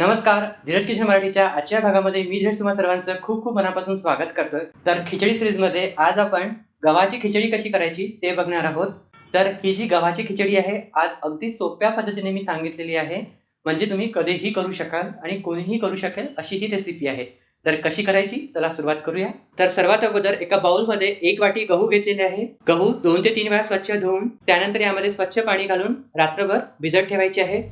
नमस्कार धीरज किशन मराठीच्या आजच्या भागामध्ये मी धीरज तुम्हा सर्वांचं खूप खूप मनापासून स्वागत करतोय. तर खिचडी सिरीजमध्ये आज आपण गव्हाची खिचडी कशी करायची ते बघणार आहोत. तर ही जी गव्हाची खिचडी आहे आज अगदी सोप्या पद्धतीने मी सांगितलेली आहे. म्हणजे तुम्ही कधीही करू शकाल आणि कोणीही करू शकेल अशी ही रेसिपी आहे. तर कशी करायची? चला सुरुवात करूया. तर सर्वात अगोदर एका बाउलमध्ये एक वाटी गहू घेतलेले आहे. गहू दोन ते तीन वेळा स्वच्छ धुवून त्यानंतर यामध्ये स्वच्छ पाणी घालून रात्रभर भिजत ठेवायचे आहे.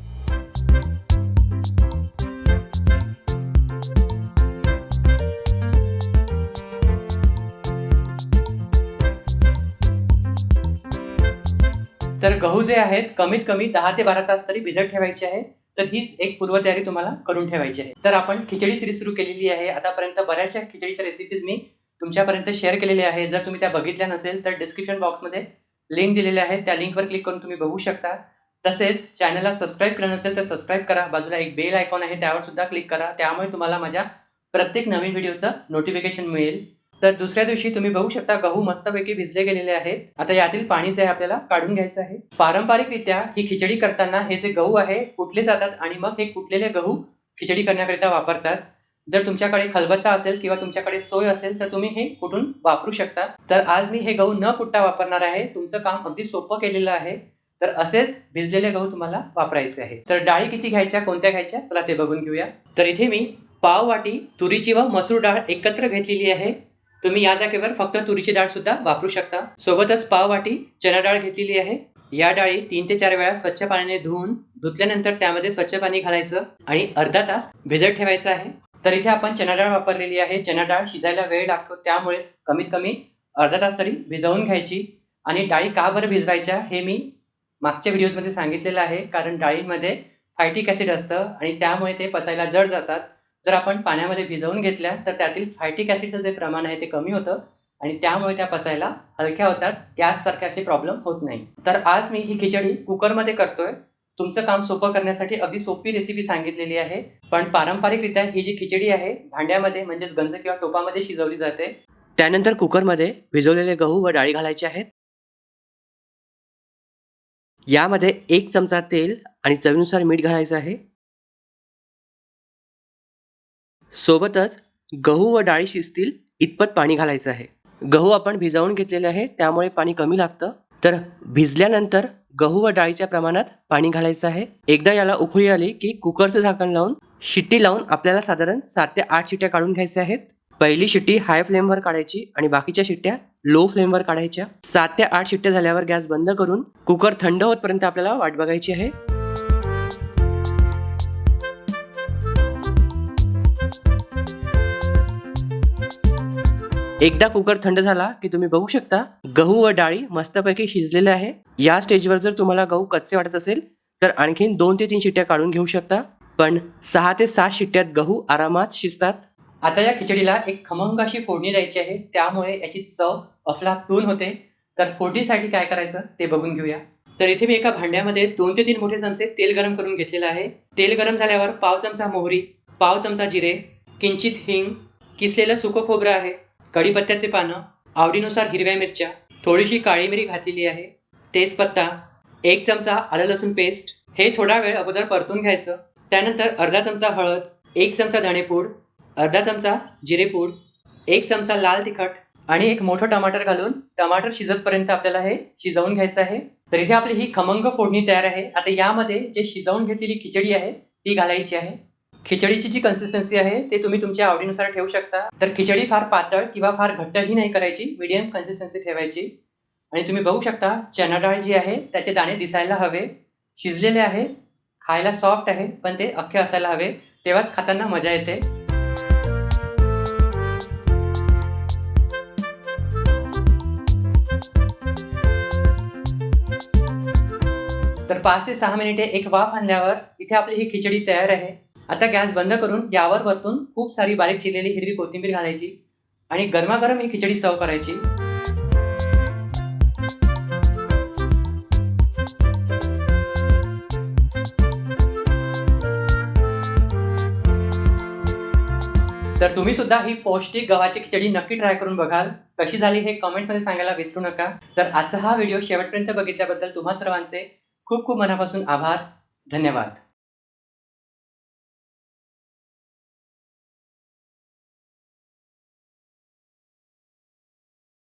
तर गहू जे आहेत कमीत कमी दहा ते बारा तास तरी भिजत ठेवायचे आहे. तर हीच एक पूर्वतयारी तुम्हाला करून ठेवायची आहे. तर आपण खिचडी सिरीज सुरू केलेली आहे. आतापर्यंत बऱ्याचशा खिचडीच्या रेसिपीज मी तुमच्यापर्यंत शेअर केलेल्या आहे जर तुम्ही त्या बघितल्या नसेल तर डिस्क्रिप्शन बॉक्समध्ये लिंक दिलेले आहे त्या लिंकवर क्लिक करून तुम्ही बघू शकता. तसेच चॅनलला सबस्क्राईब केलं नसेल तर सबस्क्राईब करा. बाजूला एक बेल आयकॉन आहे त्यावर सुद्धा क्लिक करा. त्यामुळे तुम्हाला माझ्या प्रत्येक नवीन व्हिडिओचं नोटिफिकेशन मिळेल. तर दुसऱ्या दिवशी तुम्ही बघू शकता गहू मस्तपैकी भिजले गेलेले आहेत. आता यातील पाणी जे आहे आपल्याला काढून घ्यायचं आहे. पारंपरिकरित्या ही खिचडी करताना हे जे गहू आहे कुटले जातात आणि मग हे कुटलेले गहू खिचडी करण्याकरिता वापरतात. जर तुमच्याकडे खलबत्ता असेल किंवा तुमच्याकडे सोय असेल तर तुम्ही हे कुठून वापरू शकता. तर आज मी हे गहू न कुटता वापरणार आहे. तुमचं काम अगदी सोपं केलेलं आहे. तर असेच भिजलेले गहू तुम्हाला वापरायचे आहे तर डाळी किती घ्यायच्या कोणत्या घ्यायच्या चला ते बघून घेऊया. तर इथे मी पाव वाटी तुरीची व मसूर डाळ एकत्र घेतलेली आहे. तुम्ही या जागेवर फक्त तुरीची डाळ सुद्धा वापरू शकता. सोबतच पाव वाटी चना डाळ घेतलेली आहे. या डाळी तीन ते चार वेळा स्वच्छ पाण्याने धुवून धुतल्यानंतर त्यामध्ये स्वच्छ पाणी घालायचं आणि अर्धा तास भिजत ठेवायचं आहे. तर इथे आपण चना डाळ वापरलेली आहे. चना डाळ शिजायला वेळ लागतो त्यामुळे कमीत कमी अर्धा तास तरी भिजवून घ्यायची. आणि डाळी का बरं भिजवायच्या हे मी मागच्या व्हिडिओजमध्ये सांगितलेलं आहे. कारण डाळींमध्ये फायटिक ॲसिड असतं आणि त्यामुळे ते पचायला जड जातात. जर आपण पाण्यामध्ये भिजवून घेतल्या तर त्यातील फायटिक ॲसिडचं जे प्रमाण आहे ते कमी होतं आणि त्यामुळे त्या पचायला हलक्या होतात. गॅससारखे असे प्रॉब्लेम होत नाही. तर आज मी ही खिचडी कुकरमध्ये करतोय. तुमचं काम सोपं करण्यासाठी अगदी सोपी रेसिपी सांगितलेली आहे. पण पारंपरिकरित्या ही जी खिचडी आहे भांड्यामध्ये म्हणजेच गंज किंवा टोपामध्ये शिजवली जाते. त्यानंतर कुकरमध्ये भिजवलेले गहू व डाळी घालायचे आहेत. यामध्ये एक चमचा तेल आणि चवीनुसार मीठ घालायचं आहे. सोबतच गहू व डाळी शिजतील इतपत पाणी घालायचं आहे. गहू आपण भिजावून घेतलेले आहे त्यामुळे पाणी कमी लागतं. तर भिजल्यानंतर गहू व डाळीच्या प्रमाणात पाणी घालायचं आहे. एकदा याला उकळी आली की कुकरचं झाकण लावून शिट्टी लावून आपल्याला साधारण सात ते आठ शिट्ट्या काढून घ्यायच्या आहेत. पहिली शिट्टी हाय फ्लेमवर काढायची आणि बाकीच्या शिट्ट्या लो फ्लेमवर काढायच्या. सात ते आठ शिट्ट्या झाल्यावर गॅस बंद करून कुकर थंड होतपर्यंत आपल्याला वाट बघायची आहे. एकदा कुकर थंड झाला की तुम्ही बघू शकता गहू व डाळी मस्तपैकी शिजलेले आहे. या स्टेजवर जर तुम्हाला गहू कच्चे वाटत असेल तर आणखीन दोन ते तीन शिट्ट्या काढून घेऊ शकता. पण सहा ते सात शिट्ट्यात गहू आरामात शिजतात. आता या खिचडीला एक खमंग अशी फोडणी द्यायची आहे. त्यामुळे याची चव अफलातून होते. तर फोडणीसाठी काय करायचं ते बघून घेऊया. तर इथे मी एका भांड्यामध्ये दोन ते तीन मोठे चमचे तेल गरम करून घेतलेलं आहे. तेल गरम झाल्यावर पाव चमचा मोहरी पाव चमचा जिरे किंचित हिंग किसलेलं सुकं खोबरं आहे. कढीपत्त्याचे पानं आवडीनुसार हिरव्या मिरच्या थोडीशी काळी मिरी घातलेली आहे तेजपत्ता एक चमचा आलं लसूण पेस्ट हे थोडा वेळ अगोदर परतून घ्यायचं. त्यानंतर अर्धा चमचा हळद एक चमचा धणेपूड अर्धा चमचा जिरेपूड एक चमचा लाल तिखट आणि एक मोठं टमाटर घालून टमाटर शिजतपर्यंत आपल्याला हे शिजवून घ्यायचं आहे. तर इथे आपली ही खमंग फोडणी तयार आहे. आता यामध्ये जे शिजवून घेतलेली खिचडी आहे ती घालायची आहे. खिचडीची जी कन्सिस्टन्सी आहे ते तुम्ही तुमच्या आवडीनुसार ठेवू शकता. तर खिचडी फार पातळ किंवा फार घट्टही नाही करायची मीडियम कन्सिस्टन्सी ठेवायची. आणि तुम्ही बघू शकता चना डाळ जी आहे त्याचे दाणे दिसायला हवे शिजलेले आहे खायला सॉफ्ट आहे पण ते अख्खे असायला हवे. तेव्हाच खाताना मजा येते. तर पाच ते सहा मिनिटे एक वाफ आणल्यावर इथे आपली ही खिचडी तयार आहे. आता गॅस बंद करून यावर वरतून खूप सारी बारीक चिरलेली हिरवी कोथिंबीर घालायची आणि गरमागरम ही खिचडी सर्व करायची. तर तुम्ही सुद्धा ही पौष्टिक गव्हाची खिचडी नक्की ट्राय करून बघाल. कशी झाली हे कमेंट्समध्ये सांगायला विसरू नका. तर आजचा हा व्हिडिओ शेवटपर्यंत बघितल्याबद्दल तुम्हा सर्वांचे खूप खूप मनापासून आभार. धन्यवाद.